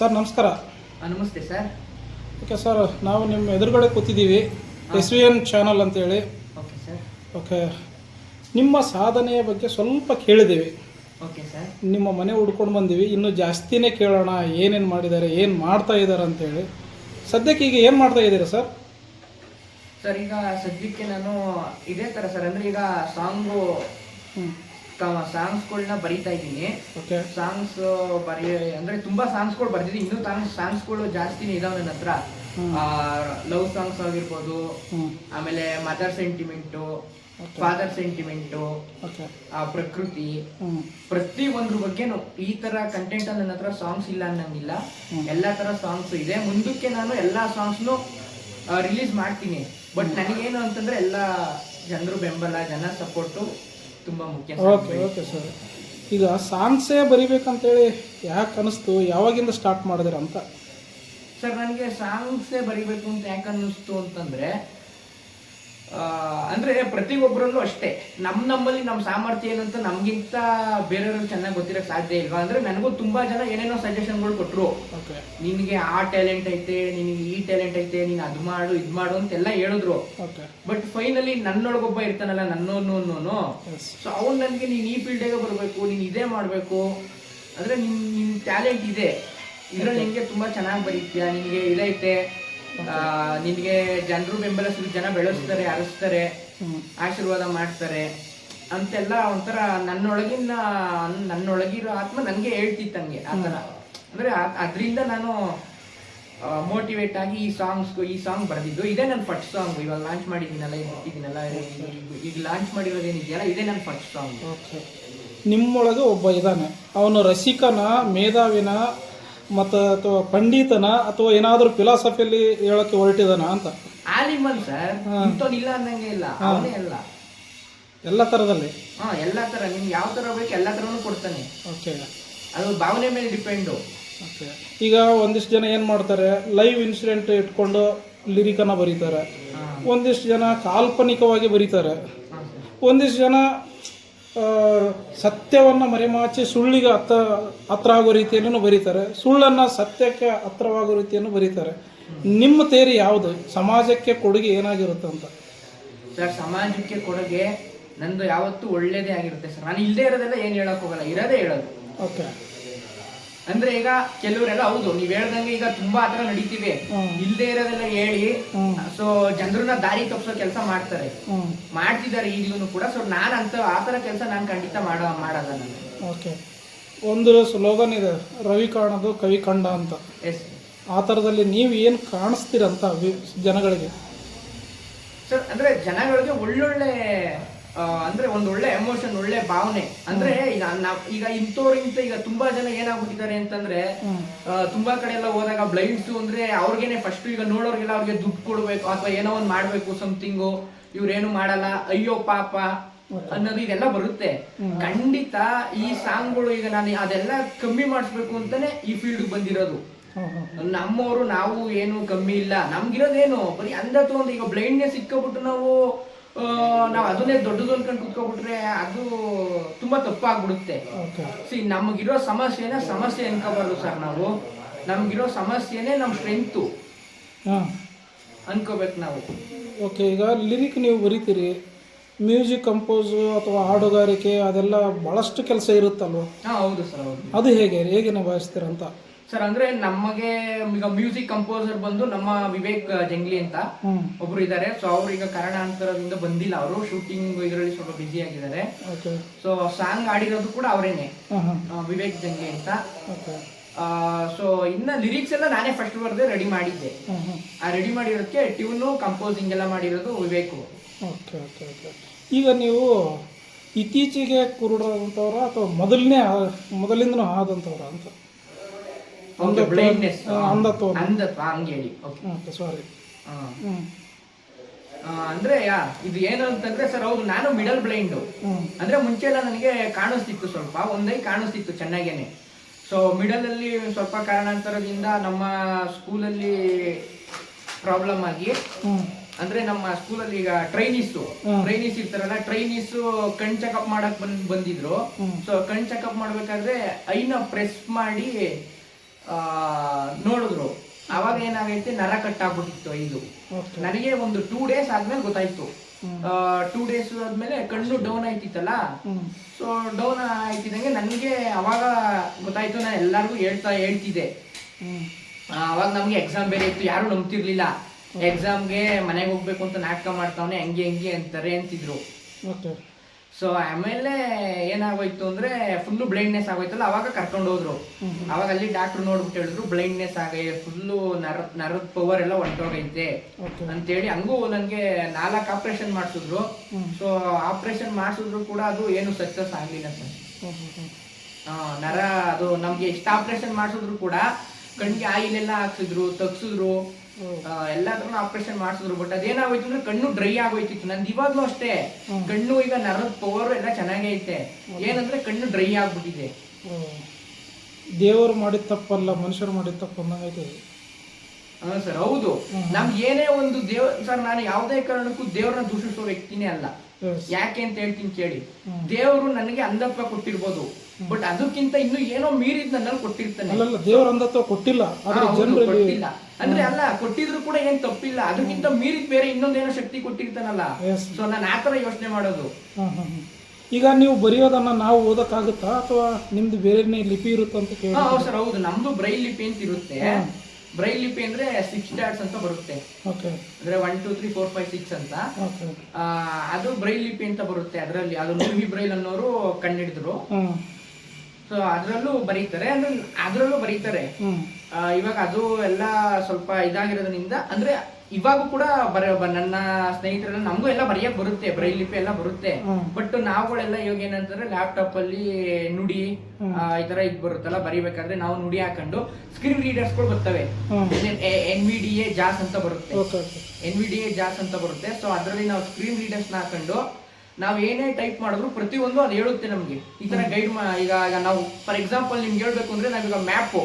Sir ನಮಸ್ಕಾರ. ನಮಸ್ತೆ sir. Okay sir ನಾವು ನಿಮ್ಮ ಎದುರುಗಡೆ ಕೂತಿದ್ದೀವಿ ಎಸ್ ವಿ ಎನ್ ಚಾನಲ್ ಅಂತೇಳಿ. Okay sir. ಓಕೆ. ನಿಮ್ಮ ಸಾಧನೆಯ ಬಗ್ಗೆ ಸ್ವಲ್ಪ ಕೇಳಿದ್ದೀವಿ. Okay sir. ನಿಮ್ಮ ಮನೆ ಹುಡ್ಕೊಂಡು ಬಂದೀವಿ ಇನ್ನೂ ಜಾಸ್ತಿನೇ ಕೇಳೋಣ ಏನೇನು ಮಾಡಿದ್ದಾರೆ ಏನು ಮಾಡ್ತಾ ಇದ್ದಾರೆ ಅಂತೇಳಿ. ಸದ್ಯಕ್ಕೆ ಈಗ ಏನು ಮಾಡ್ತಾ ಇದ್ದೀರಾ ಸರ್? ಸರ್ ಈಗ ಸದ್ಯಕ್ಕೆ ನಾನು ಇದೇ ಥರ ಸರ್ ಅಂದರೆ ಈಗ ಸಾಂಗು ಹ್ಞೂ ಸಾಂಗ್ಸ್ಗಳನ್ನ ಬರೀತಾ ಇದ್ದೀನಿ. ಸಾಂಗ್ಸ್ ಬರೀ ಅಂದರೆ ತುಂಬ ಸಾಂಗ್ಸ್ಗಳು ಬರ್ದಿದ್ದೀನಿ. ಇನ್ನೂ ಸಾಂಗ್ಸ್ ಸಾಂಗ್ಸ್ಗಳು ಜಾಸ್ತಿನೇ ಇದಾವೆ ನನ್ನ ಹತ್ರ. ಲವ್ ಸಾಂಗ್ಸ್ ಆಗಿರ್ಬೋದು ಆಮೇಲೆ ಮದರ್ ಸೆಂಟಿಮೆಂಟು ಫಾದರ್ ಸೆಂಟಿಮೆಂಟು ಆ ಪ್ರಕೃತಿ. ಪ್ರತಿ ಒಂದ್ರ ಬಗ್ಗೆನು ಈ ತರ ಕಂಟೆಂಟ್ ಅಲ್ಲಿ ನನ್ನ ಹತ್ರ ಸಾಂಗ್ಸ್ ಇಲ್ಲ ಅನ್ನಂಗಿಲ್ಲ. ಎಲ್ಲಾ ತರ ಸಾಂಗ್ಸ್ ಇದೆ. ಮುಂದಕ್ಕೆ ನಾನು ಎಲ್ಲಾ ಸಾಂಗ್ಸ್ನು ರಿಲೀಸ್ ಮಾಡ್ತೀನಿ. ಬಟ್ ನನಗೇನು ಅಂತಂದ್ರೆ ಎಲ್ಲ ಜನರು ಬೆಂಬಲ ಜನ ಸಪೋರ್ಟು ತುಂಬಾ ಮುಖ್ಯ. Okay okay sir. ಈಗ ಸಾಂಗ್ಸೇ ಬರಿಬೇಕಂತೇಳಿ ಯಾಕೆ ಅನಿಸ್ತು? ಯಾವಾಗಿಂದ ಸ್ಟಾರ್ಟ್ ಮಾಡಿದ್ರ ಅಂತ ಸರ್ ನನಗೆ ಸಾಂಗ್ಸೇ ಬರಿಬೇಕು ಅಂತ ಯಾಕೆ ಅನ್ನಿಸ್ತು ಅಂತಂದ್ರೆ ಅಂದ್ರೆ ಪ್ರತಿಯೊಬ್ಬರಲ್ಲೂ ಅಷ್ಟೇ. ನಮ್ ನಮ್ಮಲ್ಲಿ ನಮ್ಮ ಸಾಮರ್ಥ್ಯ ಏನಂತ ನಮಗಿಂತ ಬೇರೆಯವ್ರಿಗೆ ಚೆನ್ನಾಗಿ ಗೊತ್ತಿರಕ್ ಸಾಧ್ಯ ಇಲ್ವಾ ಅಂದ್ರೆ ನನಗೂ ತುಂಬಾ ಜನ ಏನೇನೋ ಸಜೆಷನ್ಗಳು ಕೊಟ್ಟರು ಓಕೆ ನಿನಗೆ ಆ ಟ್ಯಾಲೆಂಟ್ ಐತೆ ನಿನಗೆ ಈ ಟ್ಯಾಲೆಂಟ್ ಐತೆ ನೀನು ಅದು ಮಾಡು ಇದು ಮಾಡು ಅಂತೆಲ್ಲ ಹೇಳಿದ್ರು. ಬಟ್ ಫೈನಲಿ ನನ್ನೊಳಗೊಬ್ಬ ಇರ್ತಾನಲ್ಲ ನನ್ನೋನು ಅನ್ನೋನು. ಸೊ ಅವ್ನು ನನಗೆ ನೀನು ಈ ಫೀಲ್ಡಾಗೆ ಬರಬೇಕು ನೀನು ಇದೇ ಮಾಡಬೇಕು. ಅಂದ್ರೆ ನಿಮ್ಮ ನಿನ್ ಟ್ಯಾಲೆಂಟ್ ಇದೆ. ಇದ್ರಲ್ಲಿ ನಿಮಗೆ ತುಂಬಾ ಚೆನ್ನಾಗಿ ಬರೀತೀಯ ನಿನಗೆ ಇದೈತೆ. ನಿನಗೆ ಜನರು ಬೆಂಬಲ ಸಿಗುತ್ತೆ ಜನ ಬೆಳೆಸ್ತಾರೆ ಅರಸ್ತಾರೆ ಆಶೀರ್ವಾದ ಮಾಡ್ತಾರೆ. ಅಂತೆಲ್ಲ ಒಂಥರ ನನ್ನೊಳಗಿನ ನನ್ನೊಳಗಿರೋ ಆತ್ಮ ನನಗೆ ಹೇಳ್ತಿತ್ತು ನನಗೆ ಆ ಥರ. ಅಂದ್ರೆ ಅದರಿಂದ ನಾನು ಮೋಟಿವೇಟ್ ಆಗಿ ಈ ಸಾಂಗ್ಸ್ ಈ ಸಾಂಗ್ ಬರೆದಿದ್ದು. ಇದೇ ನನ್ನ ಫಸ್ಟ್ ಸಾಂಗ್ ಇವಾಗ ಲಾಂಚ್ ಮಾಡಿದ್ದೀನಲ್ಲ ಇದ್ದೀನಲ್ಲ ಈಗ- ಲಾಂಚ್ ಲಾಂಚ್ ಮಾಡಿರೋದೇನಿದೆಯಲ್ಲ ಇದೇ ನನ್ನ ಫಸ್ಟ್ ಸಾಂಗ್ ನಿಮ್ಮೊಳಗೆ ಒಬ್ಬ ಇದ್ದಾನೆ ಅವನು ರಸಿಕನ ಮೇಧಾವಿನ ಮತ್ತು ಅಥವಾ ಪಂಡಿತನ ಅಥವಾ ಏನಾದರೂ ಫಿಲಾಸಫಿಯಲ್ಲಿ ಹೇಳಕ್ಕೆ ಹೊರಟಿದನ ಅಂತ? ಆಲಿಮಲ್ ಸರ್. ಇಂಥವ್ನು ಇಲ್ಲ ಅನ್ನಂಗೆ ಇಲ್ಲ ಅವನೇ ಎಲ್ಲ ಎಲ್ಲ ಥರದಲ್ಲಿ ಹಾ ಎಲ್ಲಾ ತರ ನಿಮ್ಗೆ ಯಾವ ತರ ಬೇಕು ಎಲ್ಲಾ ತರನು ಕೊಡ್ತಾನೆ. ಓಕೆ ಅದು ಭಾವನೆ ಮೇಲೆ ಡಿಪೆಂಡು. ಓಕೆ ಈಗ ಒಂದಿಷ್ಟು ಜನ ಏನು ಮಾಡ್ತಾರೆ ಲೈವ್ ಇನ್ಸಿಡೆಂಟ್ ಇಟ್ಕೊಂಡು ಲಿರಿಕನ್ನು ಬರೀತಾರೆ. ಒಂದಿಷ್ಟು ಜನ ಕಾಲ್ಪನಿಕವಾಗಿ ಬರೀತಾರೆ. ಒಂದಿಷ್ಟು ಜನ ಸತ್ಯವನ್ನು ಮರೆಮಾಚಿ ಸುಳ್ಳಿಗೆ ಹತ್ತ ಹತ್ರ ಆಗೋ ರೀತಿಯನ್ನು ಬರೀತಾರೆ. ಸುಳ್ಳನ್ನು ಸತ್ಯಕ್ಕೆ ಹತ್ರವಾಗೋ ರೀತಿಯನ್ನು ಬರೀತಾರೆ. ನಿಮ್ಮ ತೇರಿ ಯಾವುದು? ಸಮಾಜಕ್ಕೆ ಕೊಡುಗೆ ಏನಾಗಿರುತ್ತೆ ಅಂತ. ಸರ್ ಸಮಾಜಕ್ಕೆ ಕೊಡುಗೆ ನಂದು ಯಾವತ್ತೂ ಒಳ್ಳೆಯದೇ ಆಗಿರುತ್ತೆ ಸರ್. ನಾನು ಇಲ್ಲದೆ ಇರೋದೆಲ್ಲ ಏನು ಹೇಳಕ್ ಹೋಗಲ್ಲ ಇರೋದೇ ಹೇಳೋದು. ಓಕೆ. ಅಂದ್ರೆ ಈಗ ಕೆಲವರೆಲ್ಲ ಹೌದು ನೀವ್ ಹೇಳ್ದಂಗೆ ಈಗ ತುಂಬಾ ಆತರ ನಡೀತಿವೆ. ಇಲ್ಲದೆ ಇರೋದೆಲ್ಲ ಹೇಳಿ. ಸೊ ಜನರನ್ನ ದಾರಿ ತಪ್ಪಿಸೋ ಕೆಲಸ ಮಾಡ್ತಾರೆ. ಮಾಡ್ತಿದ್ದಾರೆ ಈಗಲೂ ಕೂಡ ಸೊ ನಾನ್ ಅಂತ ಆತರ ತರ ಕೆಲಸ ನಾನು ಖಂಡಿತ ಮಾಡೋ ಮಾಡಲ್ಲ ನಾನು. ಓಕೆ. ಒಂದು ಸ್ಲೋಗನ್ ಇದೆ ರವಿ ಕಾಣೋದು ಕವಿ ಕಂಡ ಅಂತ. ಎಸ್ ಆ ಥರದಲ್ಲಿ ನೀವು ಏನು ಕಾಣಿಸ್ತೀರಂತ ವಿ- ಜನಗಳಿಗೆ? ಸರ್ ಅಂದ್ರೆ ಜನಗಳಿಗೆ ಒಳ್ಳೊಳ್ಳೆ ಅಂದ್ರೆ ಒಂದ್ ಒಳ್ಳೆ ಎಮೋಷನ್ ಒಳ್ಳೆ ಭಾವನೆ. ಅಂದ್ರೆ ಈಗ ನಾವ್ ಈಗ ಇಂಥವ್ರಿಂತ ಈಗ ತುಂಬಾ ಜನ ಏನಾಗ್ಬಿಟ್ಟಿದ್ದಾರೆ ಅಂತಂದ್ರೆ ಆ, ತುಂಬಾ ಕಡೆ ಎಲ್ಲ ಹೋದಾಗ ಬ್ಲೈಂಡ್ಸ್ ಅಂದ್ರೆ ಅವ್ರಿಗೇನೆ ಫಸ್ಟ್ ಈಗ ನೋಡೋರ್ಗೆಲ್ಲ ಅವ್ರಿಗೆ ದುಡ್ಡು ಕೊಡ್ಬೇಕು ಅಥವಾ ಏನೋ ಒಂದ್ ಮಾಡ್ಬೇಕು ಸಮಥಿಂಗು ಇವ್ರೇನು ಮಾಡಲ್ಲ ಅಯ್ಯೋ ಪಾಪ ಅನ್ನೋದು ಇದೆಲ್ಲ ಬರುತ್ತೆ. ಖಂಡಿತ ಈ ಸಾಂಗ್ಗಳು ಈಗ ನಾನು ಅದೆಲ್ಲ ಕಮ್ಮಿ ಮಾಡಿಸ್ಬೇಕು ಅಂತಾನೆ ಈ ಫೀಲ್ಡ್ ಬಂದಿರೋದು. ನಮ್ಮವರು ನಾವು ಏನು ಕಮ್ಮಿ ಇಲ್ಲ. ನಮ್ಗಿರೋದೇನು? ಬರೀ ಅಂದತ್ತು ಒಂದು ಈಗ ಬ್ಲೈಂಡ್ನೆಸ್ ಸಿಕ್ಕೊಬಿಟ್ಟು ನಾವು ನಾವು ಅದನ್ನೇ ದೊಡ್ಡದು ಅನ್ಕೊಂಡು ಕುತ್ಕೊಬಿಟ್ರೆ ಅದು ತುಂಬಾ ತಪ್ಪಾಗ್ಬಿಡುತ್ತೆ. ಓಕೆ. ಸಿ ನಮಗಿರೋ ಸಮಸ್ಯೆನ ಸಮಸ್ಯೆ ಅನ್ಕೋಬಾರ್ದು ಸರ್ ನಾವು. ನಮಗಿರೋ ಸಮಸ್ಯೆನೇ ನಮ್ಮ ಸ್ಟ್ರೆಂತು ಹಾಂ. ಅನ್ಕೋಬೇಕು ನಾವು. ಓಕೆ ಈಗ ಲಿರಿಕ್ ನೀವು ಬರಿತೀರಿ ಮ್ಯೂಸಿಕ್ ಕಂಪೋಸು ಅಥವಾ ಹಾಡುಗಾರಿಕೆ ಅದೆಲ್ಲ ಭಾಳಷ್ಟು ಕೆಲಸ ಇರುತ್ತಲ್ವ? ಹಾ ಹೌದು ಸರ್ ಹೌದು. ಅದು ಹೇಗೆ ಹೇಗೆ ನಿಭಾಯಿಸ್ತೀರಂತ? ಸರ್ ಅಂದ್ರೆ ನಮಗೆ ಈಗ ಮ್ಯೂಸಿಕ್ ಕಂಪೋಸರ್ ಬಂದು ನಮ್ಮ ವಿವೇಕ್ ಜಂಗ್ಲಿ ಅಂತ ಒಬ್ರು ಇದ್ದಾರೆ. ಸೊ ಅವ್ರು ಈಗ ಕಾರಣಾಂತರದಿಂದ ಬಂದಿಲ್ಲ. ಅವರು ಶೂಟಿಂಗ್ ಇದರಲ್ಲಿ ಸ್ವಲ್ಪ ಬಿಸಿ ಆಗಿದ್ದಾರೆ. ಓಕೆ ಸೊ ಸಾಂಗ್ ಆಡಿರೋದು ಕೂಡ ಅವರೇನೆ. ವಿವೇಕ್ ಜಂಗ್ಲಿ ಅಂತ. ಸೊ ಇನ್ನ ಲಿರಿಕ್ಸ್ ಎಲ್ಲ ನಾನೇ ಫಸ್ಟ್ ಬರ್ದೆ ರೆಡಿ ಮಾಡಿದ್ದೆ. ಆ ರೆಡಿ ಮಾಡಿರೋದಕ್ಕೆ ಟ್ಯೂನು ಕಂಪೋಸಿಂಗ್ ಎಲ್ಲ ಮಾಡಿರೋದು ವಿವೇಕ್. ಓಕೆ ಓಕೆ ಓಕೆ ಈಗ ನೀವು ಇತ್ತೀಚೆಗೆ ಕುರುಡರಂಥವ್ರ ಅಥವಾ ಮೊದಲನೇ ಮೊದಲಿಂದನೂ ಆದಂಥವ್ರ ಅಂತ? ಬ್ಲೈಂಡ್ನೆಸ್ ಆ, ಅಂಧತ್ವ ಅಂಧತ್ವ ಹಂಗೆ ಹೇಳಿ. ಓಕೆ ಓಕೆ ಸಾರಿ ಅಂದ್ರೆ ಯಾ ಇದು ಏನು ಅಂತಂದ್ರೆ ಸರ್ ಹೌದು ನಾನು ಮಿಡಲ್ ಬ್ಲೈಂಡ್ ಅಂದ್ರೆ ಮುಂಚೆ ಎಲ್ಲ ನನಗೆ ಕಾಣಿಸ್ತಿತ್ತು ಸ್ವಲ್ಪ ಒಂದೈ ಕಾಣಿಸ್ತಿತ್ತು ಚೆನ್ನಾಗೇನೆ. ಸೊ ಮಿಡಲ್ ಅಲ್ಲಿ ಸ್ವಲ್ಪ ಕಾರಣಾಂತರದಿಂದ ನಮ್ಮ ಸ್ಕೂಲಲ್ಲಿ ಪ್ರಾಬ್ಲಮ್ ಆಗಿ ಅಂದ್ರೆ ನಮ್ಮ ಸ್ಕೂಲಲ್ಲಿ ಈಗ ಟ್ರೈನೀಸ್ ಟ್ರೈನಿಸ್ ಇರ್ತಾರಲ್ಲ ಟ್ರೈನೀಸ್ ಕಣ್ ಚೆಕಪ್ ಮಾಡಕ್ ಬಂದ್ ಬಂದಿದ್ರು. ಸೊ ಕಣ್ ಚೆಕಪ್ ಮಾಡ್ಬೇಕಾದ್ರೆ ಐನ ಪ್ರೆಸ್ ಮಾಡಿ ನೋಡಿದ್ರು. ಅವಾಗ ಏನಾಗೈತೆ ನರ ಕಟ್ಟಾಗ್ಬಿಟ್ಟಿತ್ತು ಇದು ನನಗೆ ಒಂದು ಟೂ ಡೇಸ್ ಆದ್ಮೇಲೆ ಗೊತ್ತಾಯ್ತು. ಟೂ ಡೇಸ್ ಆದ್ಮೇಲೆ ಕಣ್ಣು ಡೌನ್ ಆಯ್ತಿತ್ತಲ್ಲ? ಸೊ ಡೌನ್ ಆಯ್ತಿದಂಗೆ ನನಗೆ ಅವಾಗ ಗೊತ್ತಾಯ್ತು ನಾನು ಎಲ್ಲರಿಗೂ ಹೇಳ್ತಾ ಹೇಳ್ತಿದ್ದೆ. ಅವಾಗ ನಮ್ಗೆ ಎಕ್ಸಾಮ್ ಬೇರೆ ಇತ್ತು ಯಾರು ನಂಬ್ತಿರ್ಲಿಲ್ಲ. ಎಕ್ಸಾಮ್ಗೆ ಮನೆಗೆ ಹೋಗ್ಬೇಕು ಅಂತ ನಾಟಕ ಮಾಡ್ತಾವನೆ ಹಂಗೆ ಹಂಗೆ ಅಂತಾರೆ ಅಂತಿದ್ರು. ಸೊ ಆಮೇಲೆ ಏನಾಗೋಯ್ತು ಅಂದ್ರೆ ಫುಲ್ಲು ಬ್ಲೈಂಡ್ನೆಸ್ ಆಗೋಯ್ತಲ್ಲ ಅವಾಗ ಕರ್ಕೊಂಡು ಹೋದ್ರು ಅವಾಗ ಅಲ್ಲಿ ಡಾಕ್ಟರ್ ನೋಡ್ಬಿಟ್ಟು ಹೇಳಿದ್ರು ಬ್ಲೈಂಡ್ನೆಸ್ ಆಗೈ ಫುಲ್ಲು ನರ ನರದ ಪವರ್ ಎಲ್ಲ ಹೊಂಟೋಗೈತೆ. ಅಂತೇಳಿ ಹಂಗೂ ನನಗೆ ನಾಲ್ಕು ಆಪರೇಷನ್ ಮಾಡಿಸಿದ್ರು. ಸೊ ಆಪರೇಷನ್ ಮಾಡಿಸಿದ್ರು ಕೂಡ ಅದು ಏನು ಸಕ್ಸಸ್ ಆಗಲಿಲ್ಲ ಸರ್. ನರ ಅದು ನಮಗೆ ಎಷ್ಟು ಆಪರೇಷನ್ ಮಾಡಿಸಿದ್ರು ಕೂಡ ಕಣ್ಣಿಗೆ ಆಯಿಲ್ ಎಲ್ಲ ಹಾಕ್ಸಿದ್ರು ತಗ್ಸಿದ್ರು. ಎಲ್ಲಾದ್ರೂ ಆಪರೇಷನ್ ಮಾಡಿಸಿದ್ರು ಬಟ್ ಅದೇನಾಗೋಯ್ತು ಅಂದ್ರೆ ಕಣ್ಣು ಡ್ರೈ ಆಗೋಯ್ತಿತ್ತು. ನಂದು ಇವಾಗ್ಲೂ ಅಷ್ಟೇ. ಕಣ್ಣು ಈಗ ನರದ ಪವರ್ ಎಲ್ಲ ಚೆನ್ನಾಗೇ ಐತೆ. ಏನಂದ್ರೆ ಕಣ್ಣು ಡ್ರೈ ಆಗ್ಬಿಟ್ಟಿದೆ. ದೇವರು ಮಾಡಿದ ತಪ್ಪಲ್ಲ ಮನುಷ್ಯರು ಮಾಡಿದ ತಪ್ಪು. ಹಾ ಸರ್ ಹೌದು. ನಮ್ಗೆ ಏನೇ ಒಂದು ದೇವ್ ಸರ್ ನಾನು ಯಾವುದೇ ಕಾರಣಕ್ಕೂ ದೇವ್ರನ್ನ ದೂಷಿಸೋ ವ್ಯಕ್ತಿನೇ ಅಲ್ಲ. ಯಾಕೆ ಅಂತ ಹೇಳ್ತೀನಿ ಕೇಳಿ. ದೇವರು ನನಗೆ ಅಂಧತ್ವ ಕೊಟ್ಟಿರ್ಬೋದು. ಬಟ್ ಅದಕ್ಕಿಂತ ಇನ್ನು ಏನೋ ಮೀರಿದ್ ನನ್ನಲ್ಲಿ ಕೊಟ್ಟಿರ್ತಾನೆ. ಅಲ್ಲಲ್ಲ ದೇವರ ಅಂದತ್ವ ಕೊಟ್ಟಿಲ್ಲ. ಆದ್ರೆ ಹಾ, ಜನರಲ್ಲಿ ಕೊಟ್ಟಿಲ್ಲ. ಅಂದ್ರೆ ಅಲ್ಲ ಕೊಟ್ಟಿದ್ರು ಕೂಡ ಏನ್ ತಪ್ಪಿಲ್ಲ. ಅದಕ್ಕಿಂತ ಮೀರಿ ಬೇರೆ ಇನ್ನೊಂದೇನೋ ಶಕ್ತಿ ಕೊಟ್ಟಿರ್ತಾನಲ್ಲ. ಸೊ ನಾನು ಆತರ ಯೋಚನೆ ಮಾಡೋದು. ಈಗ ನೀವು ಬರೆಯೋದನ್ನ ನಾವು ಓದಕ್ಕಾಗುತ್ತಾ? ಅಥವಾ ನಿಮ್ದು ಬೇರೆನೇ ಲಿಪಿ ಇರುತ್ತ ಅಂತ ಕೇಳಿ ಹೌದು ಸರ್ ಹೌದು. ನಮ್ದು ಬ್ರೈಲ್ ಲಿಪಿ ಅಂತ ಇರುತ್ತೆ. ಬ್ರೈಲ್ ಲಿಪಿ ಅಂದ್ರೆ ಸಿಕ್ಸ್ ಡಾಟ್ಸ್ ಅಂತ ಬರುತ್ತೆ. ಅಂದ್ರೆ one two three four five six ಅಂತ. ಅದು ಬ್ರೈಲ್ ಲಿಪಿ ಅಂತ ಬರುತ್ತೆ. ಅದರಲ್ಲಿ ಅದು ಲೂಹಿ ಬ್ರೈಲ್ ಅನ್ನೋರು ಕಂಡಿಡಿದ್ರು ಸೊ ಅದರಲ್ಲೂ ಬರೀತಾರೆ. ಅಂದ್ರೆ ಅದರಲ್ಲೂ ಬರೀತಾರೆ. ಇವಾಗ ಅದು ಎಲ್ಲ ಸ್ವಲ್ಪ ಇದಾಗಿರೋದ್ರಿಂದ ಅಂದ್ರೆ ಇವಾಗೂ ಕೂಡ ಬರ ನನ್ನ ಸ್ನೇಹಿತರೆಲ್ಲ ನಮಗೂ ಎಲ್ಲ ಬರೆಯಕ್ ಬರುತ್ತೆ. ಬ್ರೈಲ್ ಲಿಪಿ ಎಲ್ಲ ಬರುತ್ತೆ. ಬಟ್ ನಾವುಗಳೆಲ್ಲ ಇವಾಗ ಏನಂತಂದ್ರೆ ಲ್ಯಾಪ್ಟಾಪ್ ಅಲ್ಲಿ ನುಡಿ ಈ ತರ ಇದ್ ಬರುತ್ತಲ್ಲ ಬರಿಬೇಕಾದ್ರೆ ನಾವು ನುಡಿ ಹಾಕೊಂಡು ಸ್ಕ್ರೀನ್ ರೀಡರ್ಸ್ಗಳು ಬರ್ತವೆ. ಎನ್ ವಿ ಡಿ ಎ ಜಾಸ್ ಅಂತ ಬರುತ್ತೆ. ಎನ್ ವಿ ಡಿ ಎ ಜಾಸ್ ಅಂತ ಬರುತ್ತೆ. ಸೊ ಅದರಲ್ಲಿ ನಾವು ಸ್ಕ್ರೀನ್ ರೀಡರ್ಸ್ ಹಾಕೊಂಡು ನಾವು ಏನೇ ಟೈಪ್ ಮಾಡಿದ್ರು ಪ್ರತಿಯೊಂದು ಅದು ಹೇಳುತ್ತೆ ನಮಗೆ. ಈ ತರ ಗೈಡ್ ಈಗ ಈಗ ನಾವು ಫಾರ್ ಎಕ್ಸಾಂಪಲ್ ನಿಮ್ಗೆ ಹೇಳ್ಬೇಕು ಅಂದ್ರೆ ನಾವೀಗ ಮ್ಯಾಪ್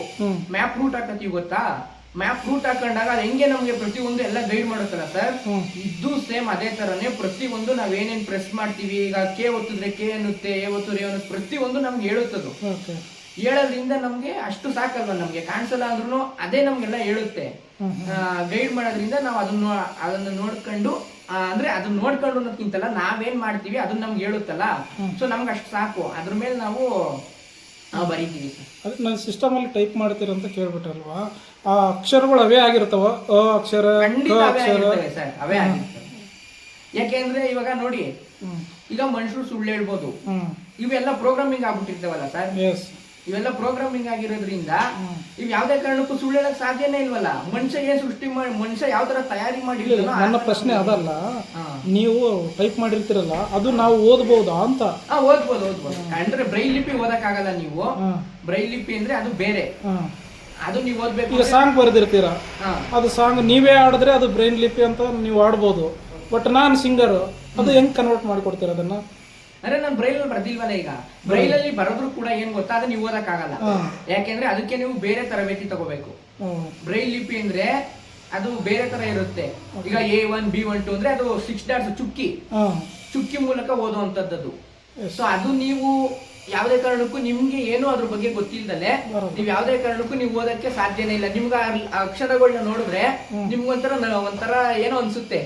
ಮ್ಯಾಪ್ ರೂಟ್ ಹಾಕತ್ತೀವಿ ಗೊತ್ತಾ? ಮ್ಯಾಪ್ ರೂಟ್ ಹಾಕೊಂಡಾಗ ಅದು ಹೆಂಗೆ ನಮಗೆ ಪ್ರತಿಯೊಂದು ಎಲ್ಲ ಗೈಡ್ ಮಾಡುತ್ತಲ್ಲ ಸರ್ ಇದು ಸೇಮ್ ಅದೇ ತರನೇ ಪ್ರತಿಯೊಂದು ನಾವ್ ಏನೇನ್ ಪ್ರೆಸ್ ಮಾಡ್ತೀವಿ ಈಗ ಕೆ ಒತ್ತಿದ್ರೆ ಕೆ ಅನ್ನುತ್ತೆ ಎ ಒತ್ತಿದ್ರೆ ಅನ್ನೋದು ಅನ್ನುತ್ತೆ ಪ್ರತಿಯೊಂದು ನಮ್ಗೆ ಹೇಳುತ್ತದು. ಹೇಳೋದ್ರಿಂದ ನಮ್ಗೆ ಅಷ್ಟು ಸಾಕಲ್ವ ನಮ್ಗೆ. ಕಾಣಿಸಲ್ಲ ಅಂದ್ರೂ ಅದೇ ನಮ್ಗೆಲ್ಲ ಹೇಳುತ್ತೆ. ಗೈಡ್ ಮಾಡೋದ್ರಿಂದ ನಾವು ಅದನ್ನ ಅದನ್ನ ನೋಡ್ಕೊಂಡು ಅಂದ್ರೆ ಅದನ್ನ ನೋಡ್ಕೊಂಡು ಅನ್ನೋದ್ಕಿಂತಲ್ಲ ನಾವೇನ್ ಮಾಡ್ತೀವಿ ಅದನ್ನ ನಮ್ಗೆ ಹೇಳುತ್ತಲ್ಲ? ಸೊ ನಮ್ಗೆ ಅಷ್ಟು ಸಾಕು. ಅದ್ರ ಮೇಲೆ ನಾವು ನಾವು ಬರೀತೀವಿ ಅದಕ್ಕೆ ನಾನು ಸಿಸ್ಟಮಲ್ಲಿ ಟೈಪ್ ಮಾಡ್ತೀರಂತ ಕೇಳ್ಬಿಟ್ರಲ್ವಾ ಆ ಅಕ್ಷರಗಳು ಅವೇ ಆಗಿರ್ತಾವ. ಅ ಅಕ್ಷರ ಅಕ್ಷರ. ಸರ್. ಅವೇ ಆಗಿರ್ತವೆ. ಯಾಕೆಂದ್ರೆ ಇವಾಗ ನೋಡಿ ಈಗ ಮನುಷ್ಯರು ಸುಳ್ಳು ಹೇಳ್ಬೋದು. ಇವೆಲ್ಲ ಪ್ರೋಗ್ರಾಮಿಂಗ್ ಆಗ್ಬಿಟ್ಟಿರ್ತಾವಲ್ಲ ಸರ್? ಇವೆಲ್ಲ ಪ್ರೋಗ್ರಾಮಿಂಗ್ ಆಗಿರೋದ್ರಿಂದ ಇವ್ ಯಾವ್ದೇ ಕಾರಣಕ್ಕೂ ಸುಳ್ಳು ಹೇಳಕ್ ಸಾಧ್ಯನೇ ಇಲ್ವಲ್ಲ? ಮನುಷ್ಯ ಏನ್ ಸೃಷ್ಟಿ ಮಾಡಿ ಮನುಷ್ಯ ಯಾವ ತರ ತಯಾರಿ ಮಾಡಿ ನನ್ನ ಪ್ರಶ್ನೆ ಅದಲ್ಲ. ನೀವು ಟೈಪ್ ಮಾಡಿರ್ತೀರಲ್ಲ ಅದು ನಾವು ಓದ್ಬಹುದಾ ಅಂತ. ಓದ್ಬೋದು ಓದ್ಬೋದು. ಅಂದ್ರೆ ಬ್ರೈಲ್ ಲಿಪಿ ಓದಕ್ ಆಗಲ್ಲ ನೀವು ಬ್ರೈಲ್ ಲಿಪಿ ಅಂದ್ರೆ ಅದು ಬೇರೆ. ಅದು ನೀವು ಓದ್ಬೇಕು ಈಗ ಸಾಂಗ್ ಬರೆದಿರ್ತೀರ? ಅದು ಸಾಂಗ್ ನೀವೇ ಆಡಿದ್ರೆ ಅದು ಬ್ರೈನ್ ಲಿಪಿ ಅಂತ ನೀವು ಆಡ್ಬೋದು ಬಟ್ ನಾನು ಸಿಂಗರ್ ಅದು ಹೆಂಗ್ ಕನ್ವರ್ಟ್ ಮಾಡಿಕೊಡ್ತೀರ ಅದನ್ನ? ಅಂದ್ರೆ ನಾನು ಬ್ರೈಲ್ ಅಲ್ಲಿ ಬರ್ದಿಲ್ವಲ್ಲ ಈಗ? ಬ್ರೈಲ್ ಅಲ್ಲಿ ಬರೋದ್ರು ಕೂಡ ಏನ್ ಗೊತ್ತಾ? ಅದು ನೀವು ಓದಕ್ಕಾಗಲ್ಲ. ಯಾಕೆಂದ್ರೆ ಅದಕ್ಕೆ ನೀವು ಬೇರೆ ತರಬೇತಿ ತಗೋಬೇಕು. ಬ್ರೈಲ್ ಲಿಪಿ ಅಂದ್ರೆ ಅದು ಬೇರೆ ತರ ಇರುತ್ತೆ. ಈಗ A one B one two ಅಂದ್ರೆ ಅದು ಸಿಕ್ಸ್ ಡಾಟ್ಸ್ ಚುಕ್ಕಿ. ಚುಕ್ಕಿ ಮೂಲಕ ಓದುವಂತದ್ದು. ಸೊ ಅದು ನೀವು ಯಾವುದೇ ಕಾರಣಕ್ಕೂ ನಿಮ್ಗೆ ಏನು ಅದ್ರ ಬಗ್ಗೆ ಗೊತ್ತಿಲ್ದಲೆ ನೀವು ಯಾವುದೇ ಕಾರಣಕ್ಕೂ ನೀವು ಓದಕ್ಕೆ ಸಾಧ್ಯನೇ ಇಲ್ಲ. ನಿಮ್ಗೆ ಅಕ್ಷರಗಳನ್ನ ನೋಡಿದ್ರೆ ನಿಮ್ಗೊಂಥರ ಒಂಥರ ಏನೋ ಅನ್ಸುತ್ತೆ.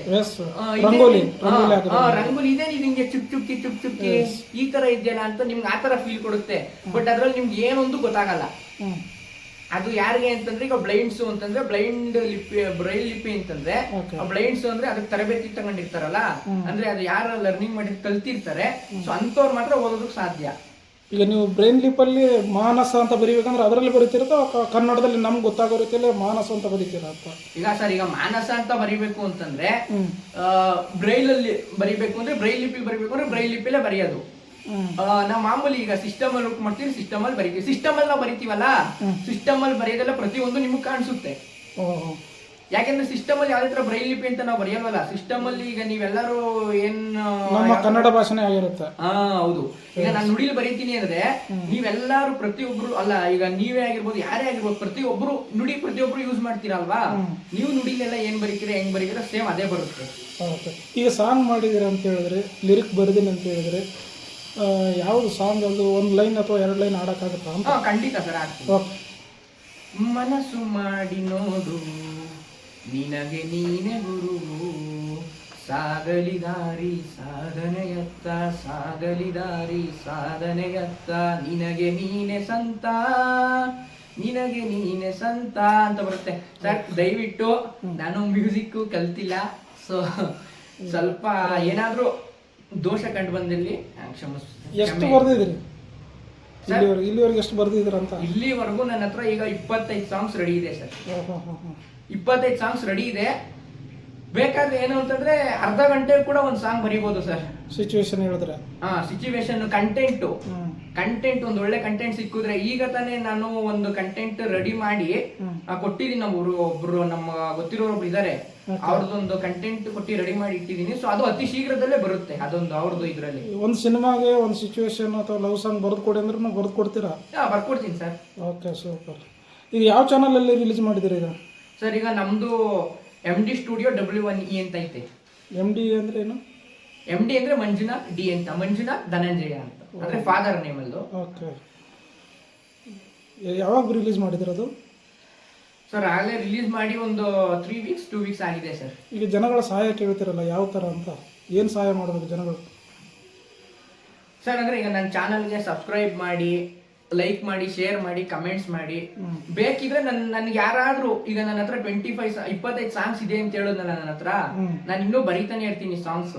ರಂಗೋಲಿ ಇದೆ ನೀವು ಹಿಂಗೆ ಚುಕ್ ಚುಕ್ಕಿ ಚುಕ್ ಚುಕ್ಕಿ ಈ ತರ ಇದೆಯಲ್ಲ ಅಂತ ನಿಮ್ಗೆ ಆ ತರ ಫೀಲ್ ಕೊಡುತ್ತೆ. ಬಟ್ ಅದ್ರಲ್ಲಿ ನಿಮ್ಗೆ ಏನೊಂದು ಗೊತ್ತಾಗಲ್ಲ. ಅದು ಯಾರಿಗೆ ಅಂತಂದ್ರೆ ಈಗ ಬ್ಲೈಂಡ್ಸ್ ಅಂತಂದ್ರೆ ಬ್ಲೈಂಡ್ ಲಿಪಿ ಬ್ರೈಲ್ ಲಿಪಿ ಅಂತಂದ್ರೆ. ಬ್ಲೈಂಡ್ಸ್ ಅಂದ್ರೆ ಅದಕ್ಕೆ ತರಬೇತಿ ತಗೊಂಡಿರ್ತಾರಲ್ಲ. ಅಂದ್ರೆ ಅದು ಯಾರು ಲರ್ನಿಂಗ್ ಮಾಡಿ ಕಲ್ತಿರ್ತಾರೆ. ಸೊ ಅಂತವ್ರು ಮಾತ್ರ ಓದೋದಕ್ಕೆ ಸಾಧ್ಯ. ಈಗ ನೀವು ಬ್ರೈನ್ ಲಿಪಲ್ಲಿ ಮಾನಸ ಅಂತ ಬರೀಬೇಕಂದ್ರೆ ಅದರಲ್ಲಿ ಬರೀತೀರ ಅಥವಾ ಕನ್ನಡದಲ್ಲಿ ನಮ್ಗೆ ಗೊತ್ತಾಗೋ ರೀತಿಯಲ್ಲಿ ಮಾನಸ ಅಂತ ಬರೀತೀರ ಅಂತ? ಈಗ ಸರ್ ಈಗ ಮಾನಸ ಅಂತ ಬರಿಬೇಕು ಅಂತಂದ್ರೆ ಬ್ರೈಲಲ್ಲಿ ಬ್ರೈಲ್ ಅಲ್ಲಿ ಬರಿಬೇಕು ಅಂದ್ರೆ ಬ್ರೈಲ್ ಲಿಪಿ ಬರಿಬೇಕು ಅಂದ್ರೆ ಬ್ರೈಲ್ ಲಿಪಿಲೇ ಬರೆಯೋದು. ನಾವು ಮಾಮೂಲಿ ಈಗ ಸಿಸ್ಟಮ್ ಅಲ್ಲಿ ವರ್ಕ್ ಮಾಡ್ತೀವಿ ಸಿಸ್ಟಮ್ ಅಲ್ಲಿ ಬರೀತೀವಿ. ಸಿಸ್ಟಮ್ ಅಲ್ಲಿ ನಾವು ಬರಿತೀವಲ್ಲ ಸಿಸ್ಟಮ್ ಅಲ್ಲಿ ಬರೆಯೋದೆಲ್ಲ ಪ್ರತಿಯೊಂದು ನಿಮ್ಗೆ ಕಾಣಿಸುತ್ತೆ. ಯಾಕೆಂದ್ರೆ ಸಿಸ್ಟಮ್ ಅಲ್ಲಿ ಯಾವ್ದೇ ತರ ಬ್ರೈಲ್ ಲಿಪಿ ಅಂತ ನಾವು ಬರೆಯಲ್ವಲ್ಲ ಸಿಸ್ಟಮ್ ಅಲ್ಲಿ ಈಗ ನೀವೆಲ್ಲರೂ ಏನ್ ನಮ್ಮ ಕನ್ನಡ ಭಾಷೆನೇ ಆಗಿರುತ್ತೆ. ಹಾ ಹೌದು. ಈಗ ನಾನು ನುಡಿಲಿ ಬರೀತೀನಿ ಅಂದ್ರೆ ನೀವೆಲ್ಲರೂ ಪ್ರತಿಯೊಬ್ರು ಅಲ್ಲ ಈಗ ನೀವೇ ಆಗಿರ್ಬೋದು ಯಾರೇ ಆಗಿರ್ಬೋದು ಪ್ರತಿಯೊಬ್ರು ನುಡಿ ಪ್ರತಿಯೊಬ್ರು ಯೂಸ್ ಮಾಡ್ತೀರಲ್ವಾ? ನೀವು ನುಡಿಲೆಲ್ಲ ಏನ್ ಬರೀತೀರಾ ಹೆಂಗ್ ಬರೀತೀರಾ ಸೇಮ್ ಅದೇ ಬರುತ್ತೆ. ಈಗ ಸಾಂಗ್ ಮಾಡಿದಿರ ಅಂತ ಹೇಳಿದ್ರೆ ಲಿರಿಕ್ ಬರೆದಿನ ಅಂತ ಹೇಳಿದ್ರೆ ಯಾವ್ದು ಸಾಂಗ್ ಅದು ಒಂದು ಲೈನ್ ಅಥವಾ ಎರಡು ಲೈನ್ ಆಡೋಕ್ಕಾಗುತ್ತಾ ಅಂತ? ಖಂಡಿತ ಸರ್ ಓಕೆ. ಮನಸ್ಸು ಮಾಡಿ ನೋಡು. ನಿನಗೆ ನೀನೆ ಗುರು. ಸಾಗಲಿ ದಾರಿ ಸಾಧನೆಯತ್ತ ಸಾಗಲಿ ದಾರಿ ಸಾಧನೆಯತ್ತ ನಿನಗೆ ನೀನೆ ಸಂತ ನಿನಗೆ ನೀನೆ ಸಂತ ಅಂತ ಬರುತ್ತೆ. ಸರ್ ದಯವಿಟ್ಟು ನಾನು ಮ್ಯೂಸಿಕ್ ಕಲ್ತಿಲ್ಲ ಸೊ ಸ್ವಲ್ಪ ಏನಾದರೂ ದೋಷ ಕಂಡು ಬಂದಿರಲಿ ಕ್ಷಮಿಸ್ತೀನಿ ಎಷ್ಟು. ಇಲ್ಲಿವರೆಗೆ ಇಲ್ಲಿವರೆಗೆ ಎಷ್ಟು ಬರ್ದಿದ್ದೀರ ಅಂತ ಇಲ್ಲಿವರೆಗೂ ನನ್ನ ಹತ್ರ ಈಗ ಇಪ್ಪತ್ತೈದು ಸಾಂಗ್ಸ್ ರೆಡಿ ಇದೆ ಸರ್. ಇಪ್ಪತ್ತೈದು ಸಾಂಗ್ಸ್ ರೆಡಿ ಇದೆ. ಬೇಕಾದ್ರೆ ಏನು ಅಂತಂದ್ರೆ ಅರ್ಧ ಗಂಟೆ ಕೂಡ ಒಂದು ಸಾಂಗ್ ಬರಿಬೋದು ಸರ್. ಸಿಚುವೇಶನ್ ಹೇಳಿದ್ರೆ. ಹಾ ಸಿಚುವೇಶನ್ ಕಂಟೆಂಟು ಕಂಟೆಂಟ್ ಒಂದು ಒಳ್ಳೆ ಕಂಟೆಂಟ್ ಸಿಕ್ಕಿದ್ರೆ ಈಗ ತಾನೇ ನಾನು ಒಂದು ಕಂಟೆಂಟ್ ರೆಡಿ ಮಾಡಿ ಕೊಟ್ಟಿದ್ದೀನಿ ನಾವು ಒಬ್ರು ನಮ್ಮ ಗೊತ್ತಿರೋರು ಒಬ್ರು ಇದಾರೆ. ಅವ್ರದ್ದೊಂದು ಕಂಟೆಂಟ್ ಕೊಟ್ಟು ರೆಡಿ ಮಾಡಿ ಇಟ್ಟಿದ್ದೀನಿ ಸೊ ಅದು ಅತಿ ಶೀಘ್ರದಲ್ಲೇ ಬರುತ್ತೆ. ಅದೊಂದು ಅವ್ರದ್ದು ಇದರಲ್ಲಿ. ಒಂದು ಸಿನಿಮಾಗೆ ಒಂದು ಸಿಚುವೇಶನ್ ಅಥವಾ ಲವ್ ಸಾಂಗ್ ಬರೆದು ಕೊಡಿ ಅಂದ್ರೆ ನಾವು ಬರೆದು ಕೊಡ್ತೀರಾ? ಬರ್ಕೊಡ್ತೀನಿ ಸರ್. ಓಕೆ ಸೂಪರ್ ಈಗ ಯಾವ ಚಾನಲಲ್ಲಿ ರಿಲೀಸ್ ಮಾಡಿದ್ದೀರಿ ಈಗ? ಸರ್ ಈಗ ನಮ್ದು M D studio W one E ಅಂತ ಐತೆ. ಎಂ ಡಿ ಅಂದ್ರೆ ಏನು? ಎಂ ಡಿ ಅಂದ್ರೆ ಮಂಜುನಾಥ್ ಡಿ ಅಂತ. ಮಂಜುನಾಥ್ ಧನಂಜಯ ಅಂತ. ಅಂದ್ರೆ ಫಾದರ್ ನೇಮ್ ಓಕೆ ಯಾವಾಗ ರಿಲೀಸ್ ಮಾಡಿದಿರೋದು ಸರ್ ಆಗಲೇ ರಿಲೀಸ್ ಮಾಡಿ ಒಂದು ತ್ರೀ ವೀಕ್ಸ್ ಟೂ ವೀಕ್ಸ್ ಆಗಿದೆ ಸರ್ ಈಗ ಜನಗಳ ಸಹಾಯ ಕೇಳ್ತಿರಲ್ಲ ಯಾವ ಥರ ಅಂತ? ಏನು ಸಹಾಯ ಮಾಡಬೇಕು ಜನಗಳು? ಸರ್ ಅಂದರೆ ಈಗ ನನ್ನ ಚಾನಲ್ಗೆ ಸಬ್ಸ್ಕ್ರೈಬ್ ಮಾಡಿ ಲೈಕ್ ಮಾಡಿ ಶೇರ್ ಮಾಡಿ ಕಮೆಂಟ್ಸ್ ಮಾಡಿ. ಬೇಕಿದ್ರೆ ನನ್ ನನ್ಗೆ ಯಾರಾದ್ರೂ ಈಗ ನನ್ನ ಹತ್ರ ಟ್ವೆಂಟಿ ಫೈವ್ ಇಪ್ಪತ್ತೈದು ಸಾಂಗ್ಸ್ ಇದೆ ಅಂತ ಹೇಳೋದಲ್ಲ ನನ್ನ ಹತ್ರ. ನಾನು ಇನ್ನೂ ಬರೀತಾನೆ ಇರ್ತೀನಿ ಸಾಂಗ್ಸ್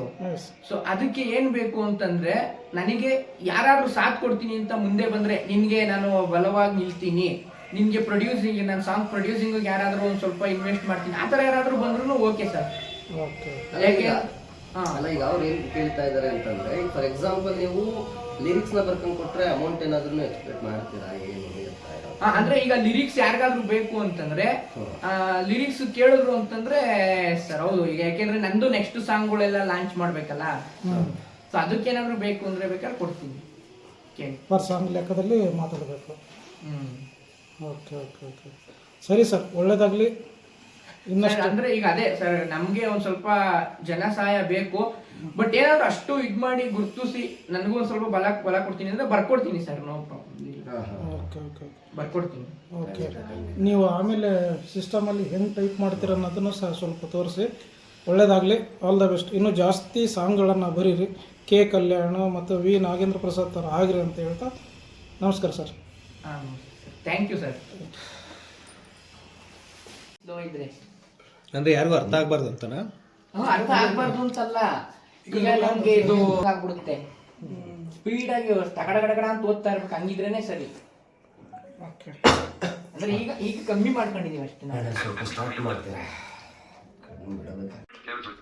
ಸೊ ಅದಕ್ಕೆ ಏನ್ ಬೇಕು ಅಂತಂದ್ರೆ ನನಗೆ ಯಾರಾದ್ರೂ ಸಾಥ್ ಕೊಡ್ತೀನಿ ಅಂತ ಮುಂದೆ ಬಂದ್ರೆ ನಿನಗೆ ನಾನು ಬಲವಾಗಿ ನಿಲ್ತೀನಿ. ನಿಮಗೆ ಪ್ರೊಡ್ಯೂಸಿಂಗ್ ನಾನು ಸಾಂಗ್ ಪ್ರೊಡ್ಯೂಸಿಂಗ್ ಯಾರಾದರೂ ಒಂದು ಸ್ವಲ್ಪ ಇನ್ವೆಸ್ಟ್ ಮಾಡ್ತೀನಿ. ಆ ಥರ ಯಾರಾದರೂ ಬಂದ್ರೂ ಓಕೆ ಸರ್ ಓಕೆ ಯಾಕೆ? ಹಾ. ಅಲ್ಲ ಈಗ ಅವ್ರು ಏನು ಕೇಳ್ತಾ ಇದ್ದಾರೆ ಅಂತಂದ್ರೆ ಈಗ ಫಾರ್ ಎಕ್ಸಾಂಪಲ್ ನೀವು ಲಿರಿಕ್ಸ್ನ ನ ಬರ್ಕೊಂಡ್ ಕೊಟ್ರೆ ಅಮೌಂಟ್ ಏನಾದ್ರೂ ಎಕ್ಸ್ಪೆಕ್ಟ್ ಮಾಡ್ತೀರಾ ಏನು ಅಂದ್ರೆ ಈಗ ಲಿರಿಕ್ಸ್ ಯಾರಿಗಾದ್ರೂ ಬೇಕು ಅಂತಂದ್ರೆ ಲಿರಿಕ್ಸ್ ಕೇಳಿದ್ರು ಅಂತಂದ್ರೆ ಸರ್ ಹೌದು. ಈಗ ಯಾಕೆಂದ್ರೆ ನಂದು ನೆಕ್ಸ್ಟ್ ಸಾಂಗ್ಗಳೆಲ್ಲ ಲಾಂಚ್ ಮಾಡ್ಬೇಕಲ್ಲ. ಸೊ ಅದಕ್ಕೇನಾದ್ರೂ ಬೇಕು ಅಂದ್ರೆ ಬೇಕಾದ್ರೆ ಕೊಡ್ತೀನಿ. ಕೇಳಿ ಪರ್ ಸಾಂಗ್ ಲೆಕ್ಕದಲ್ಲಿ ಮಾತಾಡಬೇಕು. ಹ್ಮ್. ಓಕೆ ಓಕೆ ಓಕೆ ಸರಿ ಸರ್ ಒಳ್ಳೇದಾಗಲಿ. ಇನ್ನಷ್ಟು ಅಂದ್ರೆ ಈಗ ಅದೇ ಸರ್ ನಮ್ಗೆ ಒಂದ್ ಸ್ವಲ್ಪ ಜನ ಸಹಾಯ ಬೇಕು. ಬಟ್ ಏನಾದ್ರು ಅಷ್ಟು ಇದ್ ಮಾಡಿ ಗುರ್ತಿಸಿ ನನಗೂ ಒಂದ್ ಸ್ವಲ್ಪ ಬಲ ಬಲ ಕೊಡ್ತೀನಿ ಅಂದ್ರೆ ಬರ್ಕೊಡ್ತೀನಿ sir no problem. Okay okay ಬರ್ಕೊಡ್ತೀನಿ. Okay ನೀವು ಆಮೇಲೆ ಸಿಸ್ಟಮಲ್ಲಿ ಹೆಂಗೆ ಟೈಪ್ ಮಾಡ್ತೀರ ಅನ್ನೋದನ್ನು ಸಹ ಸ್ವಲ್ಪ ತೋರಿಸಿ. ಒಳ್ಳೇದಾಗಲಿ. ಆಲ್ ದ ಬೆಸ್ಟ್ ಇನ್ನೂ ಜಾಸ್ತಿ ಸಾಂಗ್ಗಳನ್ನು ಬರೀರಿ. ಕೆ ಕಲ್ಯಾಣ ಮತ್ತು V Nagendra Prasad sir agree ಅಂತ ಹೇಳ್ತಾ ನಮಸ್ಕಾರ ಸರ್. ಥ್ಯಾಂಕ್ ಯು ಸರ್ ಇದ್ರೆ. ಅಂದ್ರೆ ಯಾರಿಗೂ ಅರ್ಥ ಆಗ್ಬಾರ್ದು ಅಂತನಾ? ಹ್ಮ್, ಅರ್ಥ ಆಗ್ಬಾರ್ದು ಅಂತಲ್ಲ. ಈಗ ನಮ್ಗೆ ಇದು ಆಗ್ಬಿಡುತ್ತೆ ಸ್ಪೀಡ್ ಆಗಿ ತಗಡ ಗಡಗಡ ಅಂತ ಓದ್ತಾ ಇರ್ಬೇಕು. ಹಂಗಿದ್ರೇನೆ ಸರಿ. ಓಕೆ ಅಂದ್ರೆ ಈಗ ಈಗ ಕಮ್ಮಿ ಮಾಡ್ಕೊಂಡಿದೀವಿ ಅಷ್ಟೇ ನಾವು. ಸ್ವಲ್ಪ ಸ್ಟಾರ್ಟ್ ಮಾಡ್ತೇನೆ ಬಿಡಬೇಕು?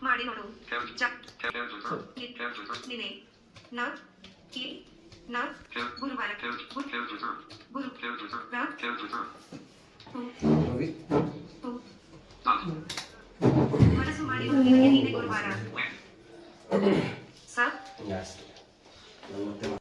ಮಾಡಿ ನೋಡು ನಿನ್ನೆ ನ ಕಿ ನ ಗುರುವಾರ ಗುರು ಮನಸ್ಸು ಮಾಡಿ ಗುರುವಾರ ಸ